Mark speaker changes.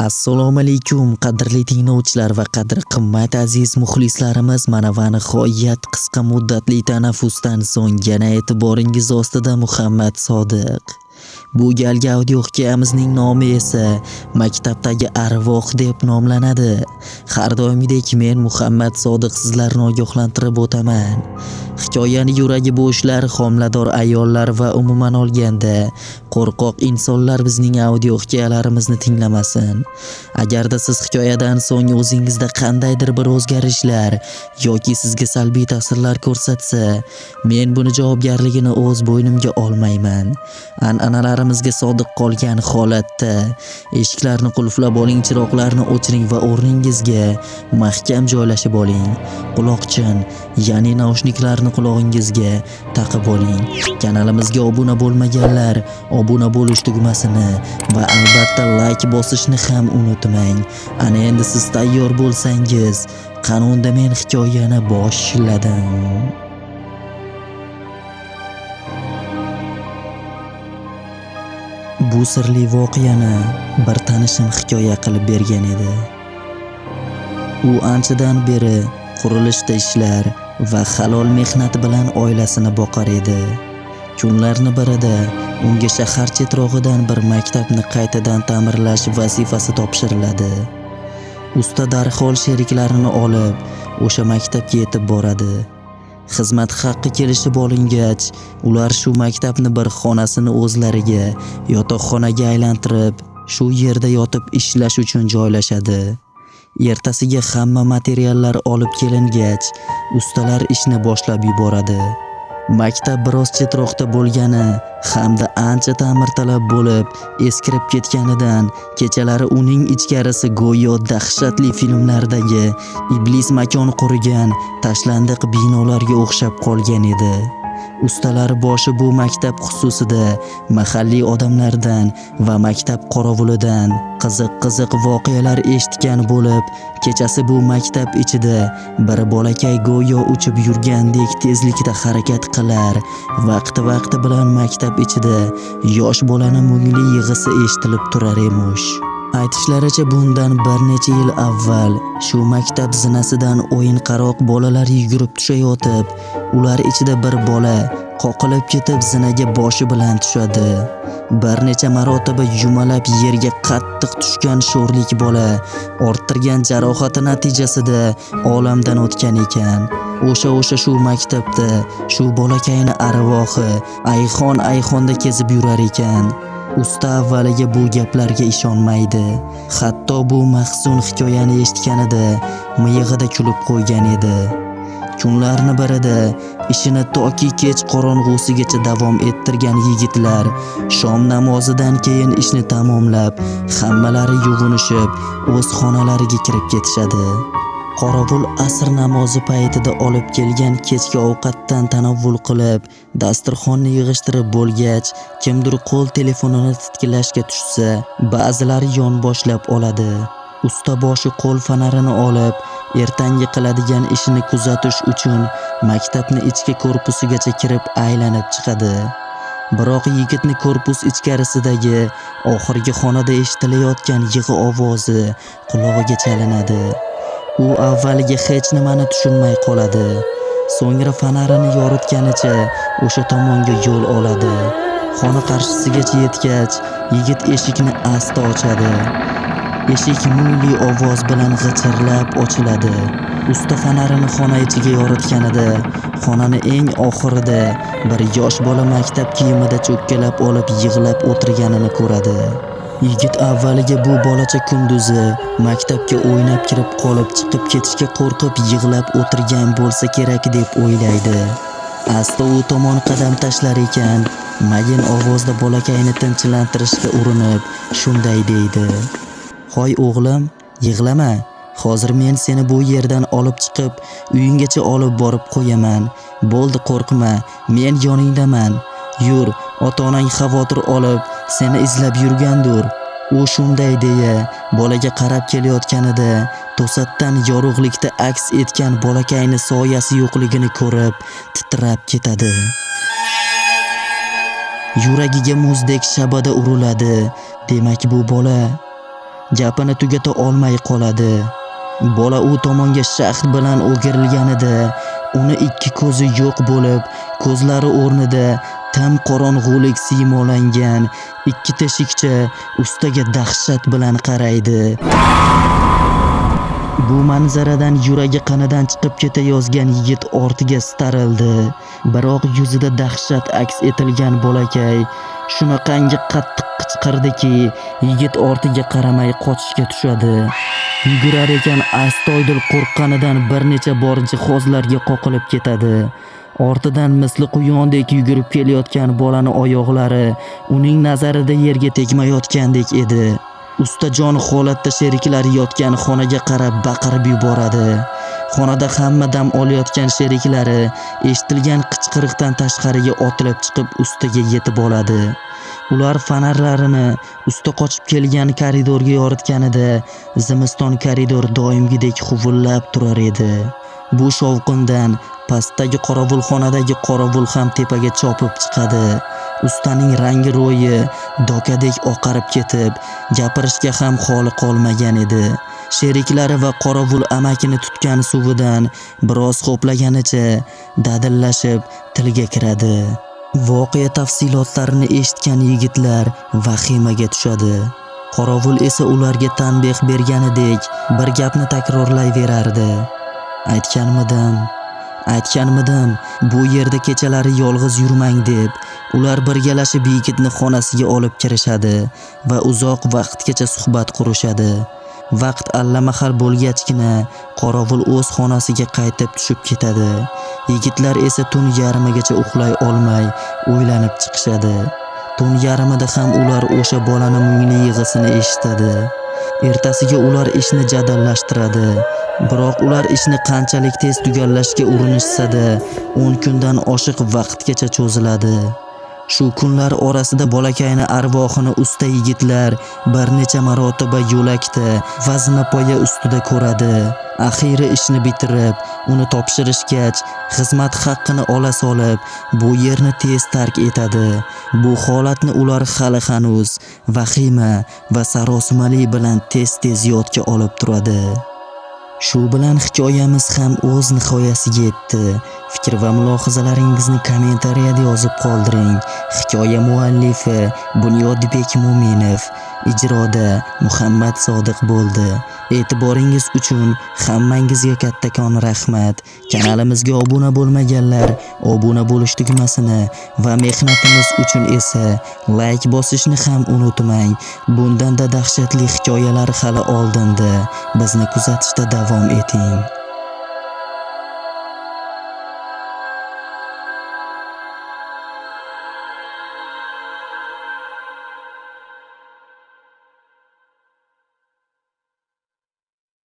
Speaker 1: Assalomu alaykum qadrli tinglovchilar va qadri qimmat aziz muxlislarimiz mana va nihoyat qisqa muddatli tanaffusdan so'ng yana e'tiboringiz ostida Muhammad Sodiq. Bu galgi audio hikoyamizning nomi esa Maktabdagi arvoh deb nomlanadi. Har doimgidek men Muhammad Sodiq sizlarni ogohlantirib o'taman. Hikoyani yuragi bo'shlar, homilador ayollar va umuman olganda qo'rqoq insonlar bizning audio hikoyalarimizni tinglamasin. Agarda siz hikoyadan so'ng o'zingizda qandaydir bir o'zgarishlar yoki sizga salbiy ta'sirlar ko'rsatsa, men buni javobgarligini o'z bo'ynimga olmayman. An'analarimizga sodiq qolgan holatda eshiklarni qulflab oling, chiroqlarni o'chiring va o'rningizga mahkam joylashib oling. Quloqchin, ya'ni naushniklarni qulog'ingizga taqib oling. Kanalimizga obuna bo'lmaganlar obuna bo'lish tugmasini va albatta like bosishni ham unutmang. Ana endi siz tayyor bo'lsangiz, qanunda men hikoyani boshladim. Bu sirli voqeani bir tanishim hikoya qilib bergan edi. U anchadan beri qurilishda ishlar va halol mehnat bilan oilasini boqar edi. Kunlarni birida unga shahar chetrog'idan bir maktabni qaytadan ta'mirlash vazifasi topshiriladi. Usta darhol sheriklarini olib o'sha maktabga yetib boradi. Xizmat haqqi kelishib olingach, ular shu maktabni bir xonasini o'zlariga yotoqxonaga aylantirib, shu yerda yotib ishlash uchun joylashadi. Ertasiga hamma materiallar olib kelingach, ustalar ishni boshlab yuboradi. Maktab biroz chetroqda bo'lgani hamda ancha ta'mirtalab bo'lib, eskirib ketganidan kechalari uning ichkarisi go'yo dahshatli filmlardagi iblis makon qurgan tashlandiq binolarga o'xshab qolgan edi. Ustalar boshi bu maktab xususida mahalliy odamlardan va maktab qorovulidan qiziq-qiziq voqealar eshitgan bo'lib, kechasi bu maktab ichida bir bolakay go'yo uchib yurgandek tezlikda harakat qilar. Vaqti-vaqti bilan maktab ichida yosh bolani mungli yig'isi eshitilib turar emish. Aytishlaricha bundan bir necha yil avval shu maktab zinasidan o'yinqaroq bolalar yugurib tushayotib, ular ichida bir bola qoqilib ketib zinaga boshi bilan tushadi. Bir necha marotaba yumalab yerga qattiq tushgan sho'rlik bola orttirgan jarohati natijasida olamdan o'tgan ekan. O'sha o'sha shu maktabda shu bolakayni arvohi ayxon ayxonda kezib yurar ekan. Usta avvaliga bu gaplarga ishonmaydi. Hatto bu mahzun hikoyani eshitganida miyig'ida kulib qo'ygan edi. Kunlarni birida ishini toki kech qorong'usigacha davom ettirgan yigitlar shom namozidan keyin ishni tamomlab, hammalari yuvinishib, o'z xonalariga kirib ketishadi. Qorovul asr namozi paytida olib kelgan kechki ovqatdan tanovvul qilib, dasturxonni yig'ishtirib bo'lgach, kimdir qo'l telefonini titkilashga tushsa, ba'zilari yonboshlab oladi. Usta boshi qo'l fonarini olib, ertangi qiladigan ishini kuzatish uchun maktabni ichki korpusigacha kirib aylanib chiqadi. Biroq yigitni korpus ichkarisidagi oxirgi xonada eshitilayotgan yig'i ovozi qulog'iga chalinadi. U avvaliga hech nimani tushunmay qoladi. So'ngra fonarini yoritganicha o'sha tomonga yo'l oladi. Xona qarshisigacha yetgach, yigit eshikni asta ochadi. Eshik mungli ovoz bilan g'ichirlab ochiladi. Usta fonarini xona ichiga yoritganida, xonani eng oxirida bir yosh bola maktab kiyimida cho'kkalab olib yig'lab o'tirganini ko'radi. Yigit avvaliga bu bolacha kunduzi maktabga o'ynab kirib qolib chiqib ketishga qo'rqib yig'lab o'tirgan bo'lsa kerak deb o'ylaydi. Asta u tomon qadam tashlar ekan, mayin ovozda bolakayni tinchlantirishga urinib, shunday deydi: "Hoy o'g'lim, yig'lama. Hozir men seni bu yerdan olib chiqib, uyingacha olib borib qo'yaman. Bo'ldi, qo'rqma, men yoningdaman. Yur, ota-onang xavotir olib seni izlab yurgandir." U shunday deya bolaga qarab kelayotganida to'satdan yorug'likda aks etgan bolakayni soyasi yo'qligini ko'rib titrab ketadi. Yuragiga muzdek shabada uriladi. Demak bu bola gapini tugata olmay qoladi bola u tomonga shaxt bilan o'girilganida uni ikki ko'zi yo'q bo'lib ko'zlari o'rnida tam qorong'ulik siymolangan ikki teshikcha ustaga dahshat bilan qaraydi. Bu manzaradan yuragi qanidan chiqib ketayozgan yigit ortiga starildi. Biroq yuzida dahshat aks etilgan bolakay shunaqangi qattiq qichqirdiki yigit ortiga qaramay qochishga tushadi. Yugurar ekan astoydil qo'rqqanidan bir necha bor jihozlarga qoqilib ketadi. Ortidan misli quyondek yugurib kelayotgan bolani oyoqlari uning nazarida yerga tegmayotgandek edi. Ustajon holatda sheriklari yotgan xonaga qarab baqirib yuboradi. Xonada hamma dam olayotgan sheriklari eshitilgan qichqiriqdan tashqariga otilib chiqib ustiga yetib oladi. Ular fonarlarini usta qochib kelgan koridorga yoritganida zimiston koridor doimgidek huvullab turar edi. Bu shovqindan pastdagi qorovulxonadagi qorovul ham tepaga chopib chiqadi. Ustaning rangi ro'yi dokadek oqarib ketib gapirishga ham holi qolmagan edi. Sheriklari va qorovul amakini tutgan suvidan biroz qoplaganicha dadillashib tilga kiradi. Voqea tafsilotlarini eshitgan yigitlar vahimaga tushadi. Qorovul esa ularga tanbeh berganidek bir gapni takrorlayverardi. Aytganmidim aytganmidim bu yerda kechalari yolg'iz yurmang deb ular birgalashib yigitni xonasiga olib kirishadi va uzoq vaqtgacha suhbat qurishadi. Vaqt allamahal bo'lgachgina qorovul o'z xonasiga qaytib tushib ketadi. Yigitlar esa tun yarmigacha uxlay olmay o'ylanib chiqishadi. Tun yarmida ham ular o'sha bolani mungli yig'isini eshitadi. Ertasiga ular ishni jadallashtiradi. Biroq ular ishni qanchalik tez tugallashga urinishsa-da 10 kundan oshiq vaqtgacha cho'ziladi. Shu kunlar orasida bolakayni arvohini usta yigitlar bir necha marotaba yo'lakda vazinapoya ustida ko'radi. Axiri ishni bitirib uni topshirishgach xizmat haqqini ola solib bu yerni tez tark etadi. Bu holatni ular hali hanuz vahima va sarosimali bilan tez tez yodga olib turadi. Shu bilan hikoyamiz ham o'z nihoyasiga yetdi. Fikr va mulohazalaringizni kommentariyada yozib qoldiring. Hikoya muallifi bunyodbek mo'minov ijroda muhammad sodiq bo'ldi. E'tiboringiz uchun hammangizga kattakon rahmat. Kanalimizga obuna bo'lmaganlar obuna bo'lish tugmasini va mehnatimiz uchun esa layk bosishni ham unutmang. Bundanda dahshatli hikoyalar hali oldinda. Bizni kuzatishda davom eting.